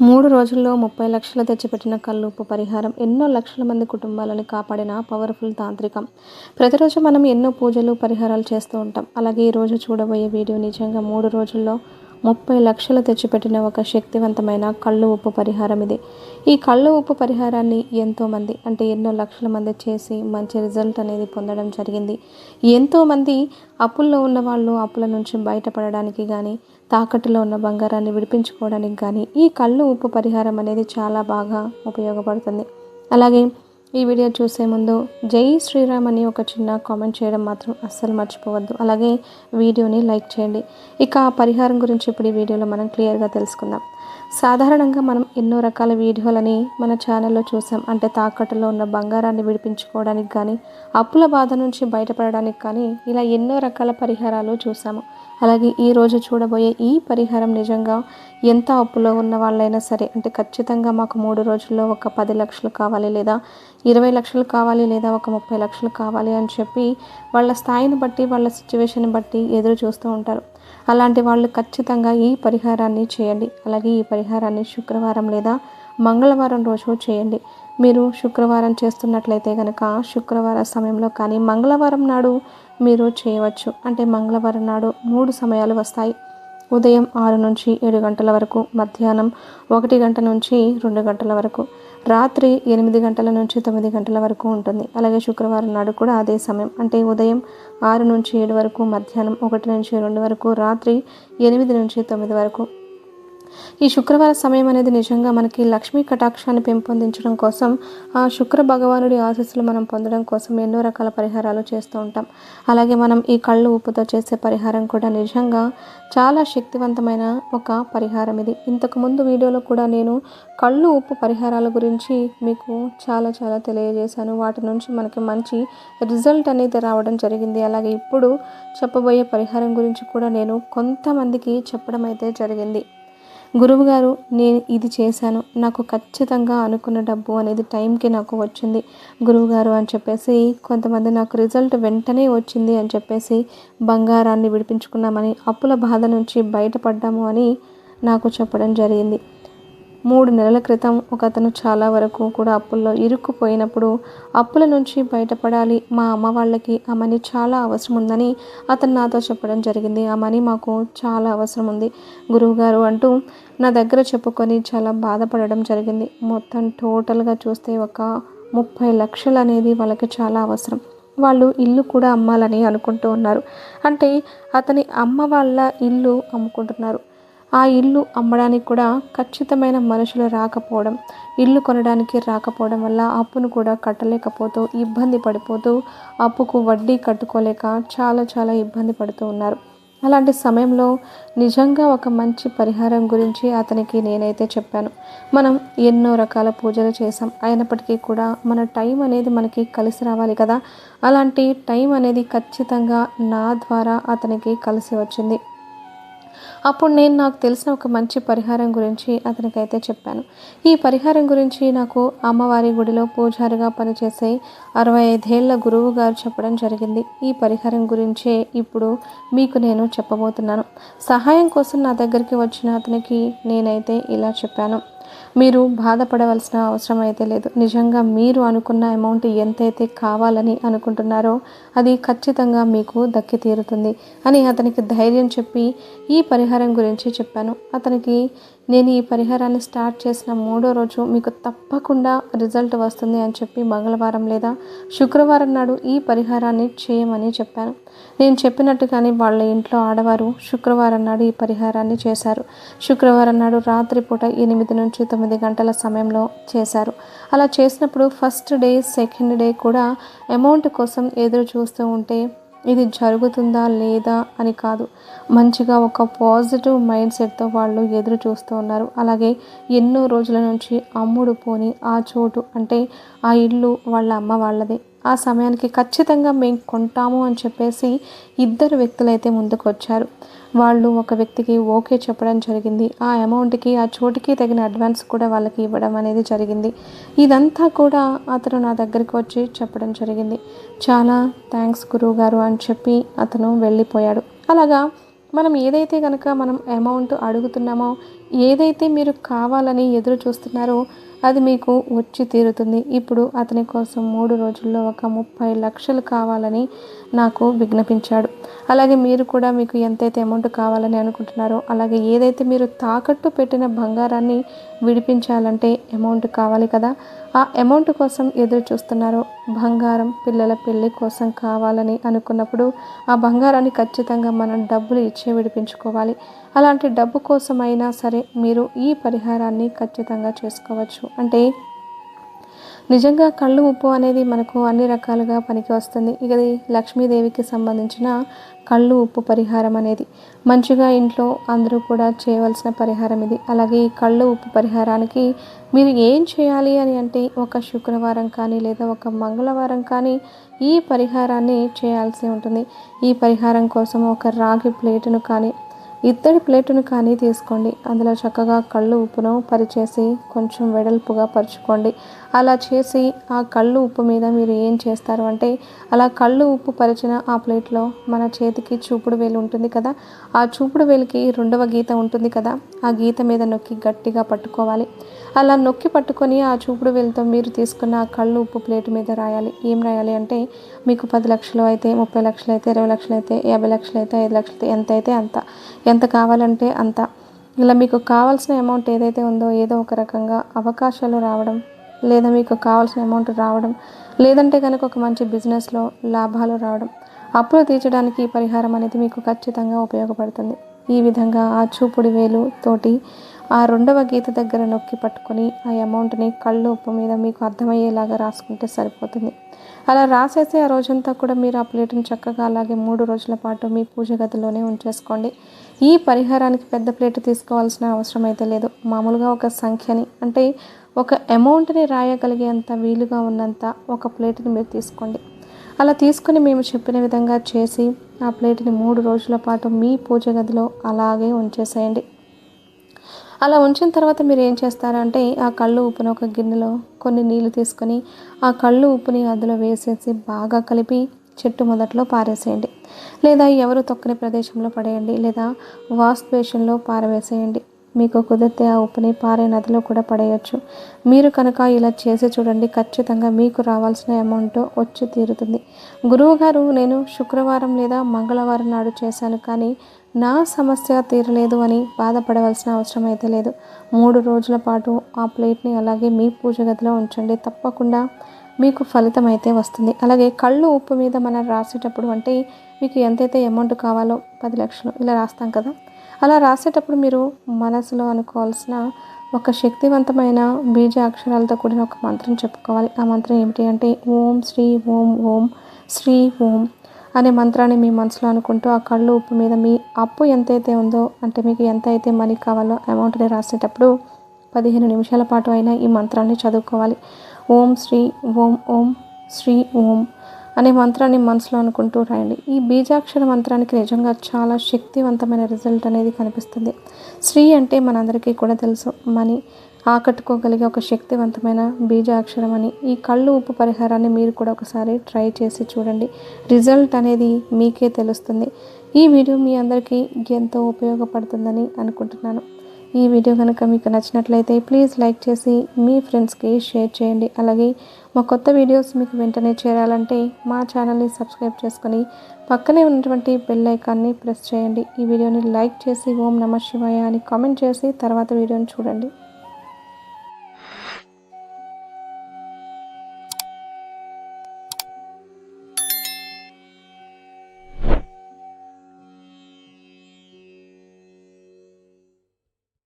మూడు రోజుల్లో ముప్పై లక్షలు తెచ్చిపెట్టిన కల్లుప్పు పరిహారం ఎన్నో లక్షల మంది కుటుంబాలను కాపాడిన పవర్ఫుల్ తాంత్రికం. ప్రతిరోజు మనం ఎన్నో పూజలు పరిహారాలు చేస్తూ ఉంటాం. అలాగే ఈరోజు చూడబోయే వీడియో నిజంగా మూడు రోజుల్లో ముప్పై లక్షలు తెచ్చిపెట్టిన ఒక శక్తివంతమైన కళ్ళు ఉప్పు పరిహారం ఇది. ఈ కళ్ళు ఉప్పు పరిహారాన్ని ఎంతోమంది అంటే ఎన్నో లక్షల మంది చేసి మంచి రిజల్ట్ అనేది పొందడం జరిగింది. ఎంతోమంది అప్పుల్లో ఉన్న వాళ్ళు అప్పుల నుంచి బయటపడడానికి కానీ తాకట్టులో ఉన్న బంగారాన్ని విడిపించుకోవడానికి కానీ ఈ కళ్ళు ఉప్పు పరిహారం అనేది చాలా బాగా ఉపయోగపడుతుంది. అలాగే ఈ వీడియో చూసే ముందు జై శ్రీరామ్ అని ఒక చిన్న కామెంట్ చేయడం మాత్రం అస్సలు మర్చిపోవద్దు. అలాగే వీడియోని లైక్ చేయండి. ఇక ఆ పరిహారం గురించి ఇప్పుడు ఈ వీడియోలో మనం క్లియర్గా తెలుసుకుందాం. సాధారణంగా మనం ఎన్నో రకాల వీడియోలని మన ఛానల్లో చూసాం. అంటే తాకట్టులో ఉన్న బంగారాన్ని విడిపించుకోవడానికి కానీ అప్పుల బాధ నుంచి బయటపడడానికి కానీ ఇలా ఎన్నో రకాల పరిహారాలు చూసాము. అలాగే ఈరోజు చూడబోయే ఈ పరిహారం నిజంగా ఎంత అప్పులో ఉన్న వాళ్ళైనా సరే అంటే ఖచ్చితంగా మాకు మూడు రోజుల్లో ఒక పది లక్షలు కావాలి లేదా ఇరవై లక్షలు కావాలి లేదా ఒక ముప్పై లక్షలు కావాలి అని చెప్పి వాళ్ళ స్థాయిని బట్టి వాళ్ళ సిచ్యువేషన్ బట్టి ఎదురు చూస్తూ ఉంటారు. అలాంటి వాళ్ళు ఖచ్చితంగా ఈ పరిహారాన్ని చేయండి. అలాగే ఈ పరిహారాన్ని శుక్రవారం లేదా మంగళవారం రోజు చేయండి. మీరు శుక్రవారం చేస్తున్నట్లయితే కనుక శుక్రవారం సమయంలో కానీ మంగళవారం నాడు మీరు చేయవచ్చు. అంటే మంగళవారం నాడు మూడు సమయాలు వస్తాయి. ఉదయం ఆరు నుంచి ఏడు గంటల వరకు మధ్యాహ్నం ఒకటి గంట నుంచి రెండు గంటల వరకు రాత్రి ఎనిమిది గంటల నుంచి తొమ్మిది గంటల వరకు ఉంటుంది. అలాగే శుక్రవారం నాడు కూడా అదే సమయం. అంటే ఉదయం ఆరు నుంచి ఏడు వరకు మధ్యాహ్నం ఒకటి నుంచి రెండు వరకు రాత్రి ఎనిమిది నుంచి తొమ్మిది వరకు ఈ శుక్రవార సమయం అనేది నిజంగా మనకి లక్ష్మీ కటాక్షాన్ని పెంపొందించడం కోసం ఆ శుక్ర భగవానుడి ఆశీస్సులు మనం పొందడం కోసం ఎన్నో రకాల పరిహారాలు చేస్తూ ఉంటాం. అలాగే మనం ఈ కళ్ళు ఉప్పుతో చేసే పరిహారం కూడా నిజంగా చాలా శక్తివంతమైన ఒక పరిహారం ఇది. ఇంతకుముందు వీడియోలో కూడా నేను కళ్ళు ఉప్పు పరిహారాల గురించి మీకు చాలా చాలా తెలియజేశాను. వాటి నుంచి మనకి మంచి రిజల్ట్ అనేది రావడం జరిగింది. అలాగే ఇప్పుడు చెప్పబోయే పరిహారం గురించి కూడా నేను కొంతమందికి చెప్పడం అయితే జరిగింది. గురువుగారు నేను ఇది చేశాను. నాకు ఖచ్చితంగా అనుకున్న డబ్బు అనేది టైంకి నాకు వచ్చింది. గురువుగారు అని చెప్పేసి కొంతమంది నాకు రిజల్ట్ వెంటనే వచ్చింది అని చెప్పేసి బంగారాన్ని విడిపించుకున్నామని అప్పుల బాధ నుంచి బయటపడ్డాము అని నాకు చెప్పడం జరిగింది. మూడు నెలల క్రితం ఒక అతను చాలా వరకు కూడా అప్పుల్లో ఇరుక్కుపోయినప్పుడు అప్పుల నుంచి బయటపడాలి మా అమ్మ వాళ్ళకి ఆ మనీ చాలా అవసరం ఉందని అతను నాతో చెప్పడం జరిగింది. ఆ మనీ మాకు చాలా అవసరం ఉంది గురువుగారు అంటూ నా దగ్గర చెప్పుకొని చాలా బాధపడడం జరిగింది. మొత్తం టోటల్గా చూస్తే ఒక ముప్పై లక్షలు అనేది వాళ్ళకి చాలా అవసరం. వాళ్ళు ఇల్లు కూడా అమ్మాలని అనుకుంటూ ఉన్నారు. అంటే అతని అమ్మ వాళ్ళ ఇల్లు అమ్ముకుంటున్నారు. ఆ ఇల్లు అమ్మడానికి కూడా ఖచ్చితమైన మనుషులు రాకపోవడం ఇల్లు కొనడానికి రాకపోవడం వల్ల అప్పును కూడా కట్టలేకపోతూ ఇబ్బంది పడిపోతూ అప్పుకు వడ్డీ కట్టుకోలేక చాలా చాలా ఇబ్బంది పడుతూ ఉన్నారు. అలాంటి సమయంలో నిజంగా ఒక మంచి పరిహారం గురించి అతనికి నేనైతే చెప్పాను. మనం ఎన్నో రకాల పూజలు చేసాం అయినప్పటికీ కూడా మన టైం అనేది మనకి కలిసి రావాలి కదా? అలాంటి టైం అనేది ఖచ్చితంగా నా ద్వారా అతనికి కలిసి వచ్చింది. అప్పుడు నేను నాకు తెలిసిన ఒక మంచి పరిహారం గురించి అతనికైతే చెప్పాను. ఈ పరిహారం గురించి నాకు అమ్మవారి గుడిలో పూజారిగా పనిచేసే అరవై ఐదేళ్ళ గురువు గారు చెప్పడం జరిగింది. ఈ పరిహారం గురించే ఇప్పుడు మీకు నేను చెప్పబోతున్నాను. సహాయం కోసం నా దగ్గరికి వచ్చిన అతనికి నేనైతే ఇలా చెప్పాను. మీరు బాధపడవలసిన అవసరం అయితే లేదు. నిజంగా మీరు అనుకున్న అమౌంట్ ఎంతైతే కావాలని అనుకుంటున్నారో అది ఖచ్చితంగా మీకు దక్కి తీరుతుంది అని అతనికి ధైర్యం చెప్పి ఈ పరిహారం పరిహారం గురించి చెప్పాను. అతనికి నేను ఈ పరిహారాన్ని స్టార్ట్ చేసిన మూడో రోజు మీకు తప్పకుండా రిజల్ట్ వస్తుంది అని చెప్పి మంగళవారం లేదా శుక్రవారం నాడు ఈ పరిహారాన్ని చేయమని చెప్పాను. నేను చెప్పినట్టుగానే వాళ్ళ ఇంట్లో ఆడవారు శుక్రవారం నాడు ఈ పరిహారాన్ని చేశారు. శుక్రవారం నాడు రాత్రిపూట ఎనిమిది నుంచి తొమ్మిది గంటల సమయంలో చేశారు. అలా చేసినప్పుడు ఫస్ట్ డే సెకండ్ డే కూడా అమౌంట్ కోసం ఎదురు చూస్తూ ఉంటే ఇది జరుగుతుందా లేదా అని కాదు. మంచిగా ఒక పాజిటివ్ మైండ్ సెట్తో వాళ్ళు ఎదురు చూస్తూ ఉన్నారు. అలాగే ఎన్నో రోజుల నుంచి అమ్ముడు పోని ఆ చోటు అంటే ఆ ఇల్లు వాళ్ళ అమ్మ వాళ్ళదే. ఆ సమయానికి ఖచ్చితంగా మేము కొంటాము అని చెప్పేసి ఇద్దరు వ్యక్తులైతే ముందుకు వచ్చారు వాళ్ళు ఒక వ్యక్తికి ఓకే చెప్పడం జరిగింది. ఆ అమౌంట్కి ఆ చోటుకి తగిన అడ్వాన్స్ కూడా వాళ్ళకి ఇవ్వడం అనేది జరిగింది. ఇదంతా కూడా అతను నా దగ్గరికి వచ్చి చెప్పడం జరిగింది. చాలా థ్యాంక్స్ గురువు గారు అని చెప్పి అతను వెళ్ళిపోయాడు. అలాగా మనం ఏదైతే కనుక మనం అమౌంట్ అడుగుతున్నామో ఏదైతే మీరు కావాలని ఎదురు చూస్తున్నారో అది మీకు వచ్చి తీరుతుంది. ఇప్పుడు అతని కోసం మూడు రోజుల్లో ఒక ముప్పై లక్షలు కావాలని నాకు విజ్ఞపించాడు. అలాగే మీరు కూడా మీకు ఎంతైతే అమౌంట్ కావాలని అనుకుంటున్నారో అలాగే ఏదైతే మీరు తాకట్టు పెట్టిన బంగారాన్ని విడిపించాలంటే అమౌంట్ కావాలి కదా. ఆ అమౌంట్ కోసం ఎదురు చూస్తున్నారో బంగారం పిల్లల పెళ్ళి కోసం కావాలని అనుకున్నప్పుడు ఆ బంగారాన్ని ఖచ్చితంగా మనం డబ్బులు ఇచ్చే విడిపించుకోవాలి. అలాంటి డబ్బు కోసమైనా సరే మీరు ఈ పరిహారాన్ని ఖచ్చితంగా చేసుకోవచ్చు. అంటే నిజంగా కళ్ళు ఉప్పు అనేది మనకు అన్ని రకాలుగా పనికి వస్తుంది. ఇది లక్ష్మీదేవికి సంబంధించిన కళ్ళు ఉప్పు పరిహారం అనేది. మంచిగా ఇంట్లో అందరూ కూడా చేయవలసిన పరిహారం ఇది. అలాగే ఈ కళ్ళు ఉప్పు పరిహారానికి మీరు ఏం చేయాలి అని అంటే ఒక శుక్రవారం కానీ లేదా ఒక మంగళవారం కానీ ఈ పరిహారాన్ని చేయాల్సి ఉంటుంది. ఈ పరిహారం కోసం ఒక రాగి ప్లేటును కానీ ఇత్తడి ప్లేటును కానీ తీసుకోండి. అందులో చక్కగా కళ్ళు ఉప్పును పరిచేసి కొంచెం వెడల్పుగా పరుచుకోండి. అలా చేసి ఆ కళ్ళు ఉప్పు మీద మీరు ఏం చేస్తారు అంటే అలా కళ్ళు ఉప్పు పరిచిన ఆ ప్లేట్లో మన చేతికి చూపుడు వేలు ఉంటుంది కదా? ఆ చూపుడు వేలుకి రెండవ గీత ఉంటుంది కదా? ఆ గీత మీద నొక్కి గట్టిగా పట్టుకోవాలి. అలా నొక్కి పట్టుకొని ఆ చూపుడు వేలుతో మీరు తీసుకున్న ఆ కళ్ళు ఉప్పు ప్లేట్ మీద రాయాలి. ఏం రాయాలి అంటే మీకు పది లక్షలు అయితే ముప్పై లక్షలు అయితే ఇరవై లక్షలు అయితే యాభై లక్షలు అయితే ఐదు లక్షలు అయితే ఎంత అయితే అంత. ఎంత కావాలంటే అంత. ఇలా మీకు కావాల్సిన అమౌంట్ ఏదైతే ఉందో ఏదో ఒక రకంగా అవకాశాలు రావడం లేదా మీకు కావాల్సిన అమౌంట్ రావడం లేదంటే కనుక ఒక మంచి బిజినెస్లో లాభాలు రావడం అప్పులు తీర్చడానికి ఈ పరిహారం అనేది మీకు ఖచ్చితంగా ఉపయోగపడుతుంది. ఈ విధంగా ఆ చూపుడు వేలు తోటి ఆ రెండవ గీత దగ్గర నొక్కి పట్టుకొని ఆ అమౌంట్ని కళ్ళు ఉప్పు మీద మీకు అర్థమయ్యేలాగా రాసుకుంటే సరిపోతుంది. అలా రాసేసి ఆ రోజంతా కూడా మీరు ఆ ప్లేట్ని చక్కగా అలాగే మూడు రోజుల పాటు మీ పూజ గదిలోనే ఉంచేసుకోండి. ఈ పరిహారానికి పెద్ద ప్లేట్ తీసుకోవాల్సిన అవసరం అయితే లేదు. మామూలుగా ఒక సంఖ్యని అంటే ఒక అమౌంట్ని రాయగలిగేంత వీలుగా ఉన్నంత ఒక ప్లేట్ని మీరు తీసుకోండి. అలా తీసుకుని మేము చెప్పిన విధంగా చేసి ఆ ప్లేట్ని మూడు రోజుల పాటు మీ పూజ గదిలో అలాగే ఉంచేసేయండి. అలా ఉంచిన తర్వాత మీరు ఏం చేస్తారంటే ఆ కళ్ళు ఉప్పును ఒక గిన్నెలో కొన్ని నీళ్ళు తీసుకొని ఆ కళ్ళు ఉప్పుని అందులో వేసేసి బాగా కలిపి చెట్టు మొదట్లో పారేసేయండి. లేదా ఎవరు తొక్కని ప్రదేశంలో పడేయండి లేదా వాష్ బేషన్లో పారవేసేయండి. మీకు కుదిరితే ఆ ఉప్పుని పారే నదిలో కూడా పడేయచ్చు. మీరు కనుక ఇలా చేసి చూడండి ఖచ్చితంగా మీకు రావాల్సిన అమౌంట్ వచ్చి తీరుతుంది. గురువుగారు నేను శుక్రవారం లేదా మంగళవారం నాడు చేశాను కానీ నా సమస్య తీరలేదు అని బాధపడవలసిన అవసరం అయితే లేదు. మూడు రోజుల పాటు ఆ ప్లేట్ని అలాగే మీ పూజ గదిలో ఉంచండి. తప్పకుండా మీకు ఫలితం అయితే వస్తుంది. అలాగే కళ్ళు ఉప్పు మీద మనం రాసేటప్పుడు అంటే మీకు ఎంతైతే అమౌంట్ కావాలో పది లక్షలు ఇలా రాస్తాం కదా. అలా రాసేటప్పుడు మీరు మనసులో అనుకోవాల్సిన ఒక శక్తివంతమైన బీజ అక్షరాలతో కూడిన ఒక మంత్రం చెప్పుకోవాలి. ఆ మంత్రం ఏమిటి అంటే ఓం శ్రీ ఓం ఓం శ్రీ ఓం అనే మంత్రాన్ని మీ మనసులో అనుకుంటూ ఆ కళ్ళు ఉప్పు మీద మీ అప్పు ఎంతైతే ఉందో అంటే మీకు ఎంత అయితే మనీ కావాలో అమౌంట్ని రాసేటప్పుడు పదిహేను నిమిషాల పాటు అయినా ఈ మంత్రాన్ని చదువుకోవాలి. ఓం శ్రీ ఓం ఓం శ్రీ ఓం అనే మంత్రాన్ని మనసులో అనుకుంటూ రాయండి. ఈ బీజాక్షర మంత్రానికి నిజంగా చాలా శక్తివంతమైన రిజల్ట్ అనేది కనిపిస్తుంది. శ్రీ అంటే మనందరికీ కూడా తెలుసు. మనీ ఆకట్టుకోగలిగే ఒక శక్తివంతమైన బీజాక్షరం అని. ఈ కళ్ళు ఉప్పు పరిహారాన్ని మీరు కూడా ఒకసారి ట్రై చేసి చూడండి. రిజల్ట్ అనేది మీకే తెలుస్తుంది. ఈ వీడియో మీ అందరికీ ఎంతో ఉపయోగపడుతుందని అనుకుంటున్నాను. ఈ వీడియో కనుక మీకు నచ్చినట్లయితే ప్లీజ్ లైక్ చేసి మీ ఫ్రెండ్స్కి షేర్ చేయండి. అలాగే మా కొత్త వీడియోస్ మీకు వెంటనే చేరాలంటే మా ఛానల్ని సబ్స్క్రైబ్ చేసుకొని పక్కనే ఉన్నటువంటి బెల్ ఐకాన్ని ప్రెస్ చేయండి. ఈ వీడియోని లైక్ చేసి ఓం నమ శివాయ అని కామెంట్ చేసి తర్వాత వీడియోని చూడండి.